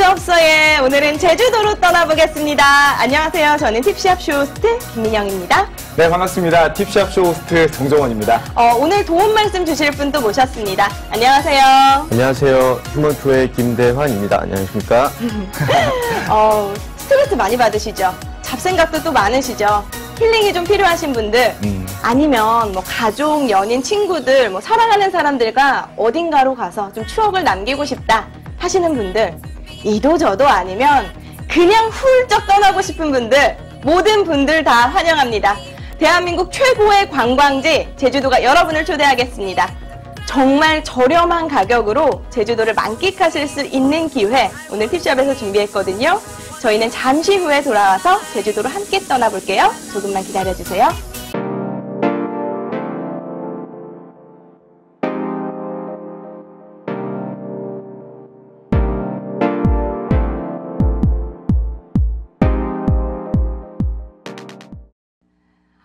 없어의 오늘은 제주도로 떠나보겠습니다. 안녕하세요. 저는 팁시합 쇼 호스트 김민영입니다. 네, 반갑습니다. 팁샵 쇼 호스트 정정원입니다. 어, 오늘 도움 말씀 주실 분도 모셨습니다. 안녕하세요. 안녕하세요. 휴먼투어의 김대환입니다. 안녕하십니까? 어, 스트레스 많이 받으시죠? 잡생각도 또 많으시죠? 힐링이 좀 필요하신 분들, 음. 아니면 뭐 가족, 연인, 친구들, 뭐 사랑하는 사람들과 어딘가로 가서 좀 추억을 남기고 싶다 하시는 분들, 이도 저도 아니면 그냥 훌쩍 떠나고 싶은 분들, 모든 분들 다 환영합니다. 대한민국 최고의 관광지 제주도가 여러분을 초대하겠습니다. 정말 저렴한 가격으로 제주도를 만끽하실 수 있는 기회 오늘 팁샵에서 준비했거든요. 저희는 잠시 후에 돌아와서 제주도로 함께 떠나볼게요. 조금만 기다려주세요.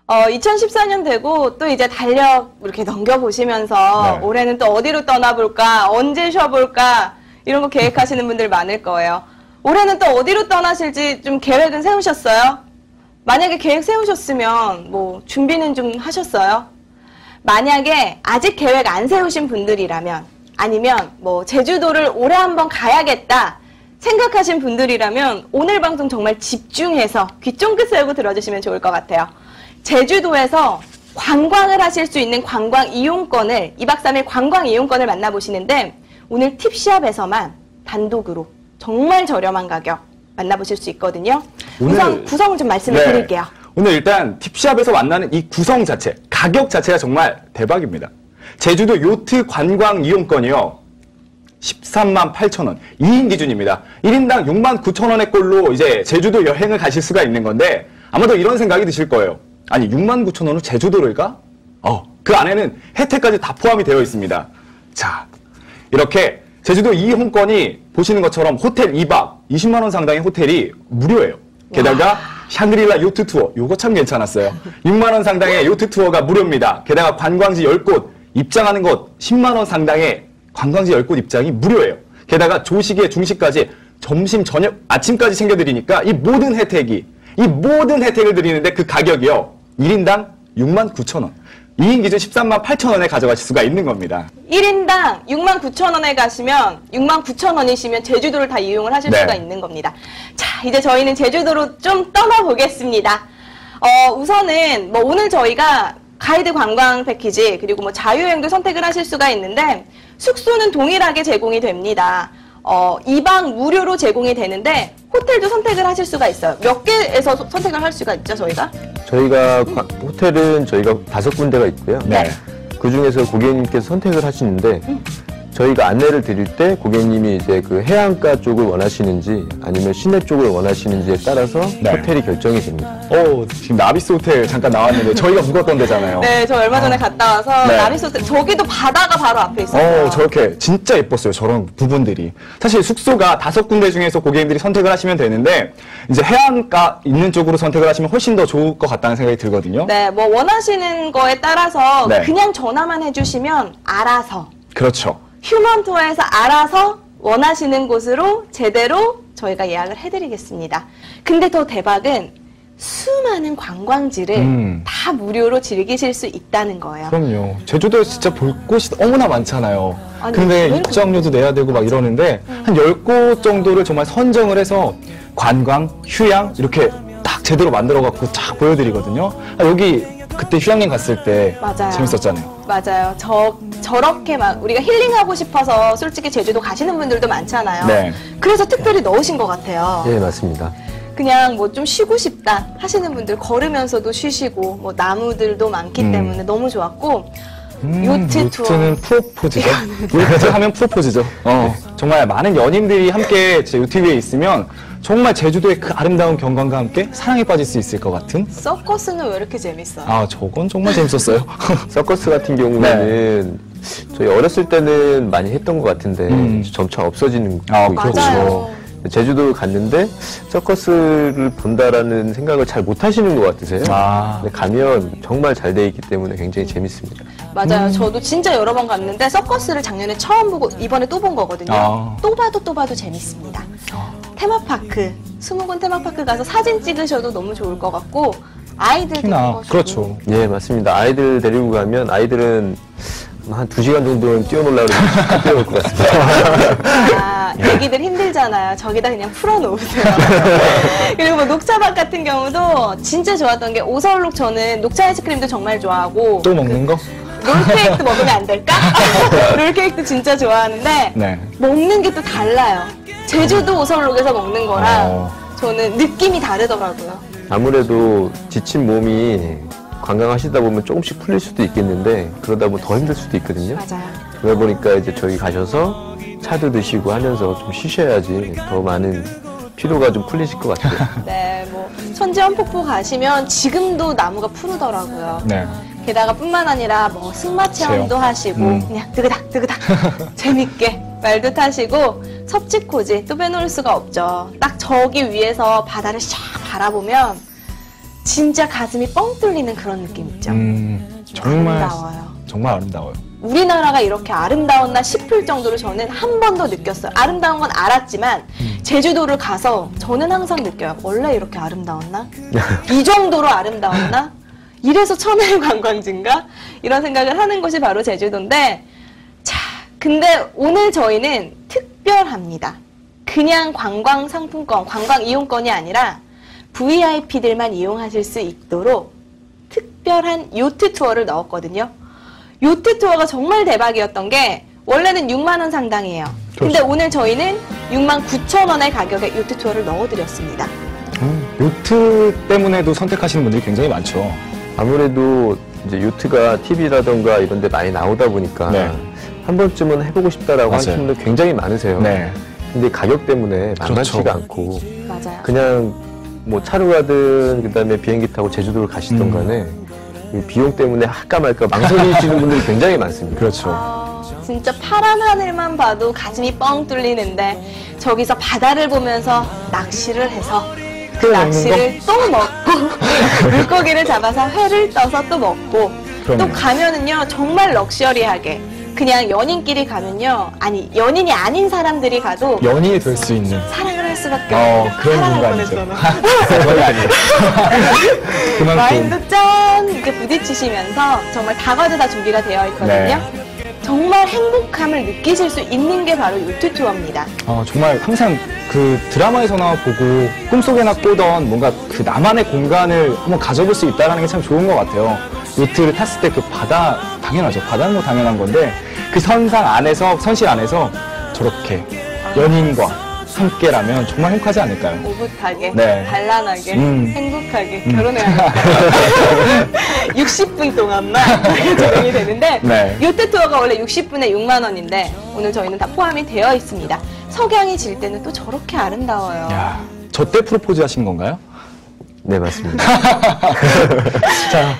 어, 2014년 되고 또 이제 달력 이렇게 넘겨보시면서 네. 올해는 또 어디로 떠나볼까, 언제 쉬어볼까 이런 거 계획하시는 분들 많을 거예요. 올해는 또 어디로 떠나실지 좀 계획은 세우셨어요? 만약에 계획 세우셨으면 뭐 준비는 좀 하셨어요? 만약에 아직 계획 안 세우신 분들이라면 아니면 뭐 제주도를 올해 한번 가야겠다 생각하신 분들이라면 오늘 방송 정말 집중해서 귀 쫑긋 세우고 들어주시면 좋을 것 같아요. 제주도에서 관광을 하실 수 있는 관광 이용권을 2박 3일 관광 이용권을 만나보시는데 오늘 팁시합에서만 단독으로 정말 저렴한 가격 만나보실 수 있거든요. 오늘- 우선 구성을 좀 말씀을 네. 드릴게요. 오늘 일단 팁샵에서 만나는 이 구성 자체, 가격 자체가 정말 대박입니다. 제주도 요트 관광 이용권이요. 13만 8천 원. 2인 기준입니다. 1인당 6만 9천 원의 꼴로 이제 제주도 여행을 가실 수가 있는 건데 아마도 이런 생각이 드실 거예요. 아니 6만 9천 원으로 제주도를 가? 어, 그 안에는 혜택까지 다 포함이 되어 있습니다. 자, 이렇게 제주도 이용권이 보시는 것처럼 호텔 2박 20만 원 상당의 호텔이 무료예요. 게다가 샹그릴라 요트 투어, 요거 참 괜찮았어요. 6만 원 상당의 요트 투어가 무료입니다. 게다가 관광지 10곳 입장하는 곳 10만 원 상당의 관광지 10곳 입장이 무료예요. 게다가 조식에 중식까지 점심, 저녁, 아침까지 챙겨드리니까 이 모든 혜택이 이 모든 혜택을 드리는데 그 가격이요. 1인당 6만 9천 원. 2인 기준 13만 8천 원에 가져가실 수가 있는 겁니다. 1인당 6만 9천 원에 가시면 6만 9천 원이시면 제주도를 다 이용을 하실 네. 수가 있는 겁니다. 자, 이제 저희는 제주도로 좀 떠나보겠습니다. 어, 우선은 뭐 오늘 저희가 가이드 관광 패키지 그리고 뭐 자유여행도 선택을 하실 수가 있는데 숙소는 동일하게 제공이 됩니다. 어, 2박 무료로 제공이 되는데 호텔도 선택을 하실 수가 있어요. 몇 개에서 소- 선택을 할 수가 있죠, 저희가? 저희가 과- 호텔은 저희가 다섯 군데가 있고요. 네. 그 중에서 고객님께서 선택을 하시는데 저희가 안내를 드릴 때 고객님이 이제 그 해안가 쪽을 원하시는지 아니면 시내 쪽을 원하시는지에 따라서 네. 호텔이 결정이 됩니다. 어, 지금 나비스 호텔 잠깐 나왔는데 저희가 묵었던 데잖아요. 네, 저 얼마 전에 갔다 와서 네. 나비스 호텔 저기도 바다가 바로 앞에 있어요. 어, 저렇게 진짜 예뻤어요. 저런 부분들이. 사실 숙소가 다섯 군데 중에서 고객님들이 선택을 하시면 되는데 이제 해안가 있는 쪽으로 선택을 하시면 훨씬 더 좋을 것 같다는 생각이 들거든요. 네, 뭐 원하시는 거에 따라서 네. 그냥 전화만 해주시면 알아서 그렇죠. 휴먼 투어에서 알아서 원하시는 곳으로 제대로 저희가 예약을 해드리겠습니다. 근데 더 대박은 수많은 관광지를 음. 다 무료로 즐기실 수 있다는 거예요. 그럼요. 제주도에 진짜 볼 곳이 너무나 많잖아요. 아니, 근데 입장료도 내야 되고 막 이러는데 한 10곳 정도를 정말 선정을 해서 관광, 휴양 이렇게 딱 제대로 만들어 갖고 쫙 보여드리거든요. 아, 여기 그때 휴양림 갔을 때 맞아요. 재밌었잖아요. 맞아요. 저 저렇게 막 우리가 힐링하고 싶어서 솔직히 제주도 가시는 분들도 많잖아요. 네. 그래서 특별히 넣으신 것 같아요. 예, 맞습니다. 그냥 뭐 좀 쉬고 싶다 하시는 분들 걸으면서도 쉬시고 뭐 나무들도 많기 음. 때문에 너무 좋았고 음, 요트 투어. 요트는 프로포즈죠. 요트 하면 프로포즈죠. 어, 정말 많은 연인들이 함께 제 요트 위에 있으면 정말 제주도의 그 아름다운 경관과 함께 사랑에 빠질 수 있을 것 같은. 서커스는 왜 이렇게 재밌어요? 아, 저건 정말 재밌었어요. 서커스 같은 경우에는 저희 어렸을 때는 많이 했던 것 같은데 네. 음. 점차 없어지는 아, 거 그렇죠. 제주도 갔는데 서커스를 본다라는 생각을 잘 못 하시는 것 같으세요. 아. 근데 가면 정말 잘 돼 있기 때문에 굉장히 재밌습니다. 맞아요. 저도 진짜 여러 번 갔는데 서커스를 작년에 처음 보고 이번에 또 본 거거든요. 아. 또 봐도 또 봐도 재밌습니다. 테마파크, 수목원 테마파크 가서 사진 찍으셔도 너무 좋을 것 같고 아이들 특히나 데리고 그렇죠. 예, 맞습니다. 아이들 데리고 가면 아이들은 한 두 시간 정도는 뛰어놀라고 뛰어놀 것 같습니다. 아, 애기들 힘들잖아요. 저기다 그냥 풀어놓으세요. 그리고 뭐 녹차밭 같은 경우도 진짜 좋았던 게 오설록 저는 녹차 아이스크림도 정말 좋아하고 또 먹는 거? 롤케이크도 먹으면 안 될까? 롤케이크도 진짜 좋아하는데 네. 먹는 게 또 달라요. 제주도 오설록에서 먹는 거랑 어. 저는 느낌이 다르더라고요. 아무래도 지친 몸이 관광하시다 보면 조금씩 풀릴 수도 있겠는데 그러다 보면 더 힘들 수도 있거든요. 맞아요. 그러다 보니까 이제 저희 가셔서 차도 드시고 하면서 좀 쉬셔야지 더 많은 피로가 좀 풀리실 것 같아요. 네, 뭐 천지연 폭포 가시면 지금도 나무가 푸르더라고요. 네. 게다가 뿐만 아니라 뭐 승마 체험도 체험. 하시고 음. 그냥 드그닥 드그닥 재밌게 말도 타시고 섭지코지 또 빼놓을 수가 없죠. 딱 저기 위에서 바다를 샥 바라보면 진짜 가슴이 뻥 뚫리는 그런 느낌 있죠. 음, 정말 아름다워요. 정말 아름다워요. 우리나라가 이렇게 아름다웠나 싶을 정도로 저는 한번더 느꼈어요. 아름다운 건 알았지만 제주도를 가서 저는 항상 느껴요. 원래 이렇게 아름다웠나? 이 정도로 아름다웠나? 이래서 천혜의 관광지인가? 이런 생각을 하는 곳이 바로 제주도인데 자, 근데 오늘 저희는 특 별합니다. 그냥 관광 상품권, 관광 이용권이 아니라 VIP들만 이용하실 수 있도록 특별한 요트 투어를 넣었거든요. 요트 투어가 정말 대박이었던 게 원래는 6만 원 상당이에요. 근데 그렇죠. 오늘 저희는 6만 9천 원의 가격에 요트 투어를 넣어드렸습니다. 음, 요트 때문에도 선택하시는 분들이 굉장히 많죠. 아무래도 이제 요트가 TV라던가 이런 데 많이 나오다 보니까 네. 한 번쯤은 해보고 싶다라고 맞아요. 하시는 분들 굉장히 많으세요. 네. 근데 가격 때문에 만만치가 그렇죠. 않고 맞아요. 그냥 뭐 차로 가든 그다음에 비행기 타고 제주도를 가시던 음. 간에 이 비용 때문에 할까 말까 망설이시는 분들이 굉장히 많습니다. 그렇죠. 아, 진짜 파란 하늘만 봐도 가슴이 뻥 뚫리는데 저기서 바다를 보면서 낚시를 해서 그 낚시를 또 먹고 물고기를 잡아서 회를 떠서 또 먹고 또 그럼요. 가면은요 정말 럭셔리하게 그냥 연인끼리 가면요 아니 연인이 아닌 사람들이 가도 연인이 될 수 있는 사랑을 할 수밖에 어, 없는 그런 공간이죠. 거의 아니에요. 그만큼 와인도 짠 이렇게 부딪히시면서 정말 다과도 다 준비가 되어 있거든요. 네. 정말 행복함을 느끼실 수 있는 게 바로 요트 투어입니다. 어, 정말 항상 그 드라마에서나 보고 꿈속에나 꾸던 뭔가 그 나만의 공간을 한번 가져볼 수 있다는 게 참 좋은 것 같아요. 요트를 탔을 때 그 바다, 당연하죠. 바다는 뭐 당연한 건데 그 선상 안에서, 선실 안에서 저렇게 연인과 함께라면 정말 행복하지 않을까요? 오붓하게, 네. 단란하게, 음. 행복하게 결혼해야 하니까 60분 동안만 진행이 되는데 네. 요트 투어가 원래 60분에 6만 원인데 오늘 저희는 다 포함이 되어 있습니다. 석양이 질 때는 또 저렇게 아름다워요. 야, 저때 프로포즈 하신 건가요? 네 맞습니다. 자, 자,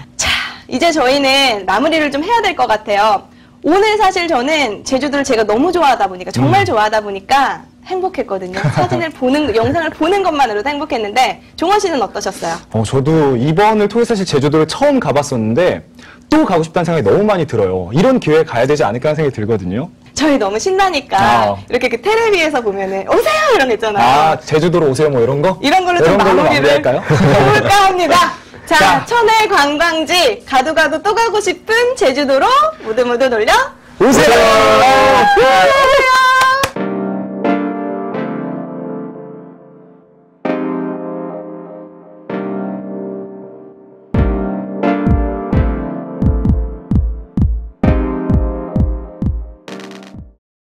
이제 저희는 마무리를 좀 해야 될 것 같아요. 오늘 사실 저는 제주도를 제가 너무 좋아하다 보니까, 정말 좋아하다 보니까 행복했거든요. 사진을 보는, 영상을 보는 것만으로도 행복했는데, 종원 씨는 어떠셨어요? 어, 저도 이번을 통해서 사실 제주도를 처음 가봤었는데 또 가고 싶다는 생각이 너무 많이 들어요. 이런 기회에 가야 되지 않을까 하는 생각이 들거든요. 저희 너무 신나니까, 아. 이렇게 그 테레비에서 보면은, 오세요! 이런 거 있잖아요. 아, 제주도로 오세요 뭐 이런 거? 이런 걸로 좀 이런 걸로 마무리를? 해볼까 합니다. 자, 자. 천혜 관광지, 가도 가도 또 가고 싶은 제주도로 모두 모두 놀려 오세요! 안녕하세요.